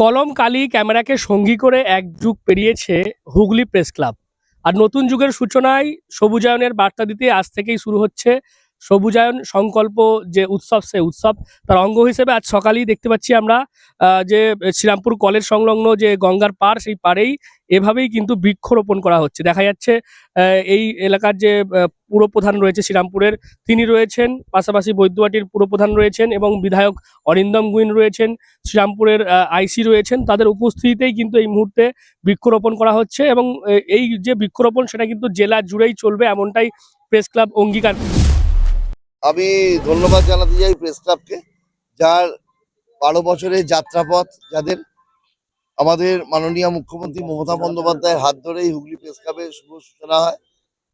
কলম কালি ক্যামেরাকে সঙ্গী করে এক যুগ পেরিয়েছে হুগলি প্রেস ক্লাব। আর নতুন যুগের সূচনায় সবুজায়নের বার্তা দিতে আজ থেকেই শুরু হচ্ছে সবুজায়ন সংকল্প যে উৎসব, সে উৎসব তার অঙ্গ হিসেবে আজ সকালেই দেখতে পাচ্ছি আমরা যে শ্রীরামপুর কলেজ সংলগ্ন যে গঙ্গার পার সেই পাড়েই এভাবেই কিন্তু বৃক্ষরোপণ করা হচ্ছে। দেখা যাচ্ছে এই এলাকার যে পুরপ্রধান রয়েছে শ্রীরামপুরের, তিনি রয়েছেন, পাশাপাশি বৈদ্যবাটির পুরপ্রধান রয়েছেন এবং বিধায়ক অরিন্দম গুইন রয়েছেন, শ্রীরামপুরের আইসি রয়েছেন, তাদের উপস্থিতিতেই কিন্তু এই মুহূর্তে বৃক্ষরোপণ করা হচ্ছে এবং এই যে বৃক্ষরোপণ সেটা কিন্তু জেলা জুড়েই চলবে এমনটাই প্রেস ক্লাব অঙ্গীকার আমি ধন্যবাদ জানাতে চাই প্রেস ক্লাবকে যার বারো বছরের যাত্রাপথ, যাদের আমাদের মাননীয় মুখ্যমন্ত্রী মমতা বন্দ্যোপাধ্যায়ের হাত ধরেই হুগলি প্রেস ক্লাবের শুভ সূচনা হয়।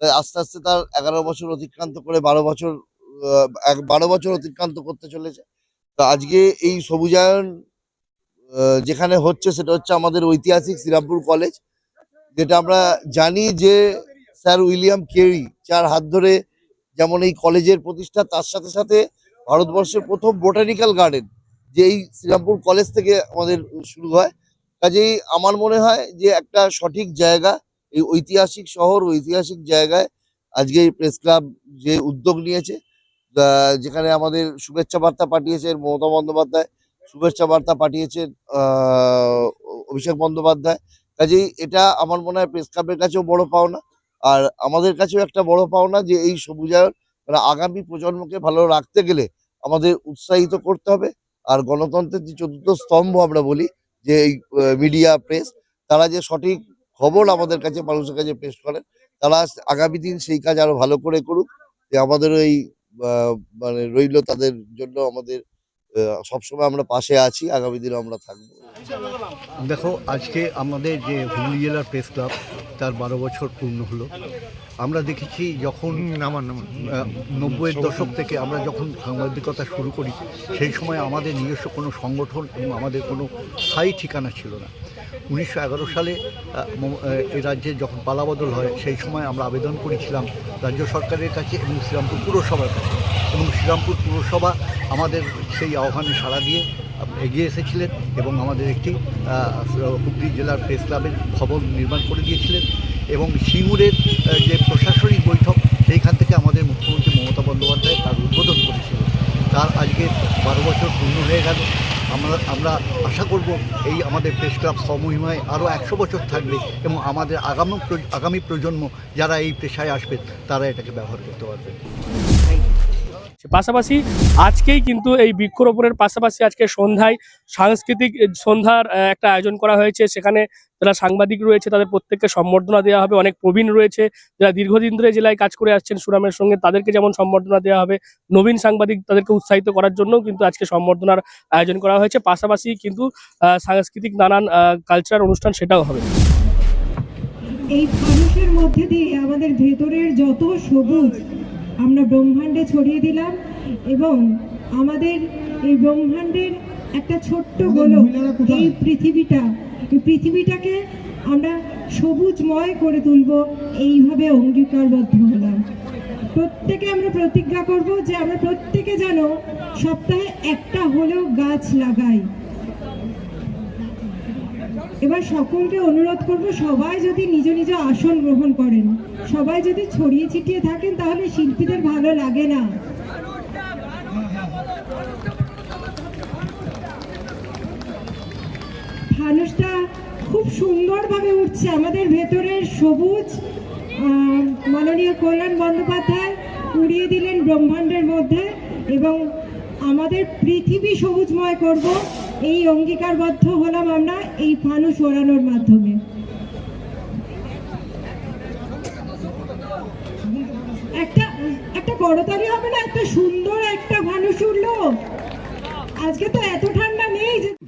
তাই আস্তে আস্তে তার এগারো বছর অতিক্রান্ত করে বারো বছর বারো বছর অতিক্রান্ত করতে চলেছে। তো আজকে এই সবুজায়ন যেখানে হচ্ছে সেটা হচ্ছে আমাদের ঐতিহাসিক শ্রীরামপুর কলেজ যেটা আমরা জানি যে স্যার উইলিয়াম কেরি, যার হাত ধরে যেমন এই কলেজের প্রতিষ্ঠা, তার সাথে সাথে ভারতবর্ষের প্রথম বোটানিক্যাল গার্ডেন, যে এই শ্রীরামপুর কলেজ থেকে আমাদের শুরু হয়। কাজেই আমার মনে হয় যে একটা সঠিক জায়গা, এই ঐতিহাসিক শহর, ঐতিহাসিক জায়গায় আজকে প্রেস ক্লাব যে উদ্যোগ নিয়েছে যেখানে আমাদের শুভেচ্ছা বার্তা পাঠিয়েছেন মমতা বন্দ্যোপাধ্যায়, শুভেচ্ছা বার্তা পাঠিয়েছেন অভিষেক বন্দ্যোপাধ্যায়। কাজেই এটা আমার মনে হয় প্রেস ক্লাবের কাছেও বড় পাওনা। আর আমাদের কাছেও একটা বড় পাওনা যে এই সবুজায়ন মানে আগামী প্রজন্মকে ভালো রাখতে গেলে আমাদের উৎসাহিত করতে হবে। আর গণতন্ত্রের যে চতুর্থ স্তম্ভ আমরা বলি যে এই মিডিয়া প্রেস তারা যে সঠিক খবর আমাদের কাছে মানুষের কাছে পেশ করেন তারা আগামী দিন সেই কাজ আরও ভালো করে করুক যে আমাদের আহ, মানে রইল তাদের জন্য আমাদের সবসময় আমরা পাশে আছি আগামী দিনে আমরা থাকব। দেখো আজকে আমাদের যে হুগলি জেলার প্রেস ক্লাব তার বারো বছর পূর্ণ হলো। আমরা দেখেছি যখন আমার নব্বইয়ের দশক থেকে আমরা যখন সাংবাদিকতা শুরু করি সেই সময় আমাদের নিজস্ব কোনো সংগঠন এবং আমাদের কোনো স্থায়ী ঠিকানা ছিল না। উনিশশো এগারো সালে এই রাজ্যে যখন পালাবদল হয় সেই সময় আমরা আবেদন করেছিলাম রাজ্য সরকারের কাছে এবং শ্রীরামপুর পুরসভার কাছে। এবং শ্রীরামপুর পুরসভা আমাদের সেই আহ্বানে সাড়া দিয়ে এগিয়ে এসেছিলেন এবং আমাদের একটি হুগলি জেলার প্রেস ক্লাবের ভবন নির্মাণ করে দিয়েছিলেন এবং সিঙ্গুরের যে প্রশাসনিক বৈঠক, সেইখান থেকে আমাদের মুখ্যমন্ত্রী মমতা বন্দ্যোপাধ্যায় তার উদ্বোধন করেছিলেন। তার আজকে বারো বছর পূর্ণ হয়ে গেল। আমরা আমরা আশা করব এই আমাদের প্রেস ক্লাব স্বমহিমায় আরও একশো বছর থাকবে এবং আমাদের আগামী আগামী প্রজন্ম যারা এই পেশায় আসবে, তারা এটাকে ব্যবহার করতে পারবে। পাশাপাশি আজকেই কিন্তু এই বৃক্ষরোপণের পাশাপাশি আজকে সন্ধ্যায় সাংস্কৃতিক সন্ধ্যার একটা আয়োজন করা হয়েছে। সেখানে যারা সাংবাদিক রয়েছে, তাদের প্রত্যেককে সম্বর্ধনা দেওয়া হবে। অনেক প্রবীণ রয়েছে যারা দীর্ঘদিন ধরে জেলায় কাজ করে আসছেন সুরামের সঙ্গে, তাদেরকে যেমন সম্বর্ধনা দেওয়া হবে, নবীন সাংবাদিক তাদেরকে উৎসাহিত করার জন্য কিন্তু আজকে সম্বর্ধনার আয়োজন করা হয়েছে। পাশাপাশি কিন্তু সাংস্কৃতিক নানান কালচারাল অনুষ্ঠান সেটাও হবে। এই ফানুসের মধ্যে দিয়ে আমাদের ভেতরের যত সবুজ আমরা ব্রহ্মাণ্ডে ছড়িয়ে দিলাম এবং আমাদের এই ব্রহ্মাণ্ডের একটা ছোট্ট গোলক এই পৃথিবীটা এই পৃথিবীটাকে আমরা সবুজময় করে তুলব। এইভাবে অঙ্গীকারবদ্ধ হলাম। প্রত্যেকে আমরা প্রতিজ্ঞা করব যে আমরা প্রত্যেকে যেন সপ্তাহে একটা হলেও গাছ লাগাই। এবার সকলকে অনুরোধ করব, সবাই যদি নিজ নিজ আসন গ্রহণ করেন, সবাই যদি ছড়িয়ে ছিটিয়ে থাকেন, তাহলে শিল্পীদের ভালো লাগে না। ফানুসটা খুব সুন্দরভাবে উঠছে, আমাদের ভেতরের সবুজ মাননীয় কল্যাণ বন্দ্যোপাধ্যায় উড়িয়ে দিলেন ব্রহ্মাণ্ডের মধ্যে এবং আমাদের পৃথিবী সবুজময় করব। এই অঙ্গীকারবদ্ধ হলাম আমরা এই ফানুস ওড়ানোর মাধ্যমে। একটা একটা হবে না? এত সুন্দর একটা ফানুস উঠল আজকে তো এত ঠান্ডা নেই যে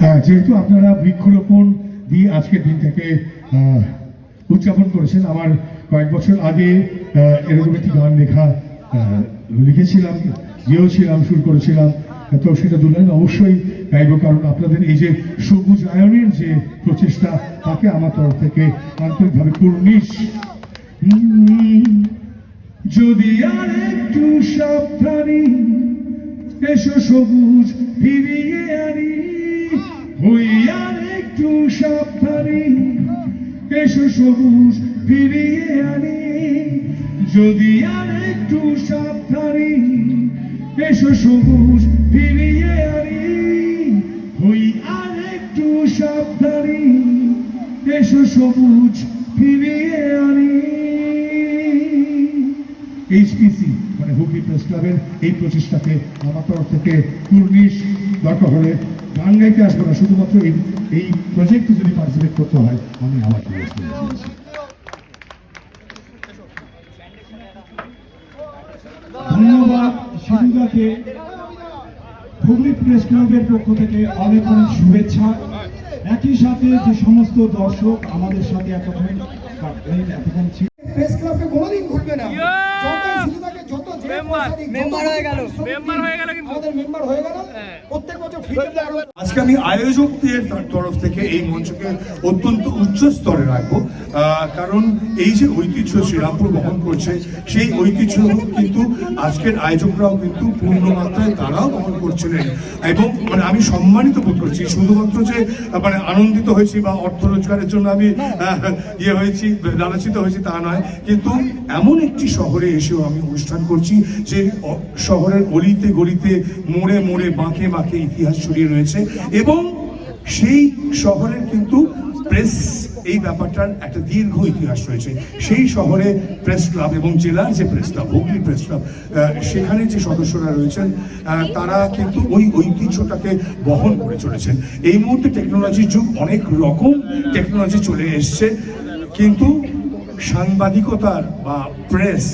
যেহেতু আপনারা বৃক্ষরোপণ দিয়ে আজকের দিনটাকে উদযাপন করেছেন আমার কয়েক বছর আগে এরকম একটি গান লেখা লিখেছিলাম গিয়েওছিলাম শুরু করেছিলাম তো সেটা দুলেন অবশ্যই গাইব কারণ আপনাদের এই যে সবুজ আয়নের যে প্রচেষ্টা তাকে আমার তরফ থেকে আন্তরিকভাবে হুম, যদি আর একটু সাবধানী এসো সবুজ ফিরিয়ে আনি। হই আর একটু সাবধানী। এসো সবুজ ফিরিয়ে আনি। যদি আর একটু সাবধানী, এসো সবুজ ফিরিয়ে আনি। হই আর একটু সাবধানী, এসো সবুজ ফিরিয়ে আনি। এইচপিসি মানে হুগলি প্রেস ক্লাবের এই প্রচেষ্টাকে আমার তরফ থেকে কুর্নিশ দরকার হলে গান গাইতে আসব না শুধুমাত্র এই এই প্রজেক্টে যদি পার্টিসিপেট করতে হয় আমি আমার ধন্যবাদ হুগলি প্রেস ক্লাবের পক্ষ থেকে অনেক অনেক শুভেচ্ছা। একই সাথে যে সমস্ত দর্শক আমাদের সাথে এতক্ষণ এতক্ষণ ছিল প্রেস ক্লাবকে কোনোদিন ভুলবে না ইয়া! যত শুধুটাকে যত যে মেম্বার, হয়ে গেল, মেম্বার হয়ে গেল কিন্তু। আমাদের মেম্বার হয়ে গেল। হ্যাঁ। প্রত্যেক বছর আজকে আমি আয়োজকদের তরফ থেকে এই মঞ্চকে অত্যন্ত উচ্চ স্তরে রাখব। কারণ এই যে ঐতিহ্য শ্রীরামপুর বহন করছে সেই ঐতিহ্য কিন্তু আজকের আয়োজকরাও কিন্তু পূর্ণ মাত্রায় তারাও বহন করছিলেন। এবং মানে আমি সম্মানিত বোধ করছি শুধুমাত্র যে মানে আনন্দিত হয়েছি বা অর্থ রোজগারের জন্য আমি ইয়ে হয়েছি লালাচিত হয়েছি তা নয়। কিন্তু এমন একটি শহরে এসেও আমি অনুষ্ঠান করছি যে শহরের অলিতে গলিতে মোড়ে মোড়ে বাঁকে বাঁকে ইতিহাস ছড়িয়ে রয়েছে এবং সেই শহরের কিন্তু প্রেস এই ব্যাপারটার একটা দীর্ঘ ইতিহাস রয়েছে। সেই শহরে প্রেস ক্লাব এবং জেলার যে press club Hooghly press club সেখানে যে সদস্যরা রয়েছেন তারা কিন্তু ওই ঐতিহ্যটাকে বহন করে চলেছেন। এই মুহূর্তে টেকনোলজির যুগ অনেক রকম টেকনোলজি চলে এসছে, কিন্তু সাংবাদিকতার বা প্রেস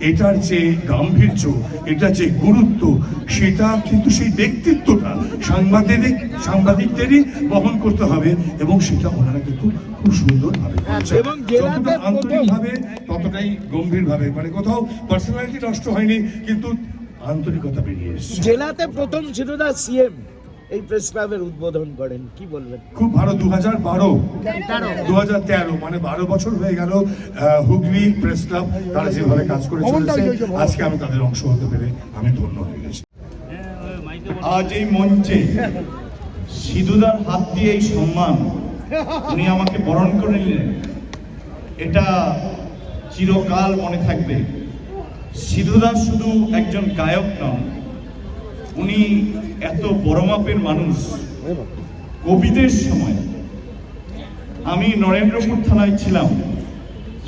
এটার যে গাম্ভীর্য এটা যে গুরুত্ব সেটা কিন্তু সেই ব্যক্তিত্বটা সাংবাদিক সাংবাদিকদেরই বহন করতে হবে এবং সেটা ওনারা কিন্তু খুব সুন্দরভাবে করছে যতটা আন্তরিকভাবে ততটাই গম্ভীরভাবে মানে কোথাও পার্সোনালিটি নষ্ট হয়নি কিন্তু আন্তরিকতা বেরিয়ে এসছে। জেলাতে প্রথম সিরোদা সিএম এই প্রেস ক্লাবের উদ্বোধন করেন কি বলবেন? খুব ভালো দু হাজার বারো। দু হাজার তেরো মানে বারো বছর হয়ে গেল হুগলি প্রেস ক্লাব তারা যেভাবে কাজ করে চলেছে আজকে আমি তাদের অংশ হতে পেরে আমি ধন্য হয়ে গেছি। আজ এই মঞ্চে সিধুদার হাত দিয়ে এই সম্মান উনি আমাকে বরণ করে নিলেন। এটা চিরকাল মনে থাকবে। সিধুদা শুধু একজন গায়ক নন উনি এত বড় মাপের মানুষ কোভিডের সময়। আমি নরেন্দ্রপুর থানায় ছিলাম।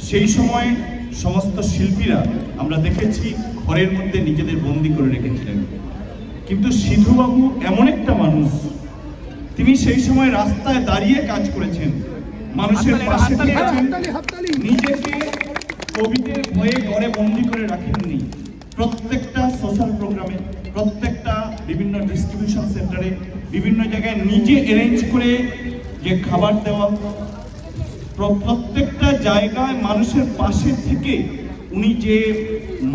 সেই সময় সমস্ত শিল্পীরা আমরা দেখেছি ঘরের মধ্যে নিজেদের বন্দি করে রেখেছিলেন। কিন্তু সিধুবাবু এমন একটা মানুষ। তিনি সেই সময় রাস্তায় দাঁড়িয়ে কাজ করেছেন। মানুষের পাশে নিজেকে কোভিডের ভয়ে ঘরে বন্দি করে রাখেননি। প্রত্যেকটা সোশ্যাল প্রোগ্রামে প্রত্যেকটা বিভিন্ন ডিস্ট্রিবিউশন সেন্টারে বিভিন্ন জায়গায় নিজে অ্যারেঞ্জ করে যে খাবার দেওয়া। প্রত্যেকটা জায়গায় মানুষের পাশে থেকে উনি যে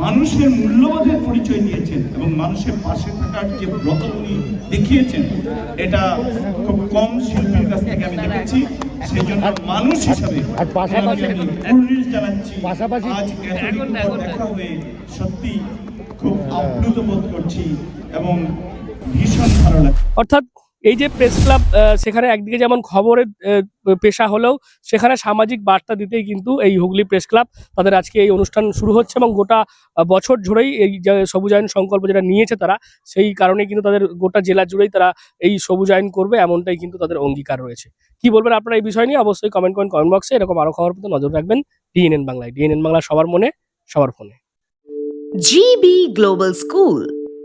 মানুষের মূল্যবোধের পরিচয় দিয়েছেন এবং মানুষের পাশে থাকার যে ব্রত উনি দেখিয়েছেন এটা খুব কম শিল্পীর কাছ থেকে আমি দেখেছি। সেই জন্য মানুষ হিসাবে জানাচ্ছি আজ দেখা। হয়ে সত্যি খুব আপ্লুত বোধ করছি এবং ভীষণ ভালো লাগছে অর্থাৎ এই যে প্রেস ক্লাব সেখানে একদিকে যেমন খবরের পেশা হলেও সেখানে সামাজিক বার্তা দিতেই কিন্তু এই হুগলি প্রেস ক্লাব তাদের আজকে এই অনুষ্ঠান শুরু হচ্ছে এবং গোটা বছর জুড়েই এই যে সবুজায়ন সংকল্প যেটা নিয়েছে তারা সেই কারণে কিন্তু তাদের গোটা জেলা জুড়েই তারা এই সবুজায়ন করবে এমনটাই কিন্তু তাদের অঙ্গীকার রয়েছে। কি বলবেন আপনারা এই বিষয় নিয়ে? অবশ্যই কমেন্ট করেন কমেন্ট বক্সে এরকম আরও খবর পেতে নজর রাখবেন ডিএনএন বাংলায়। ডিএনএন বাংলা সবার মনে সবার ফোনে। GB global School,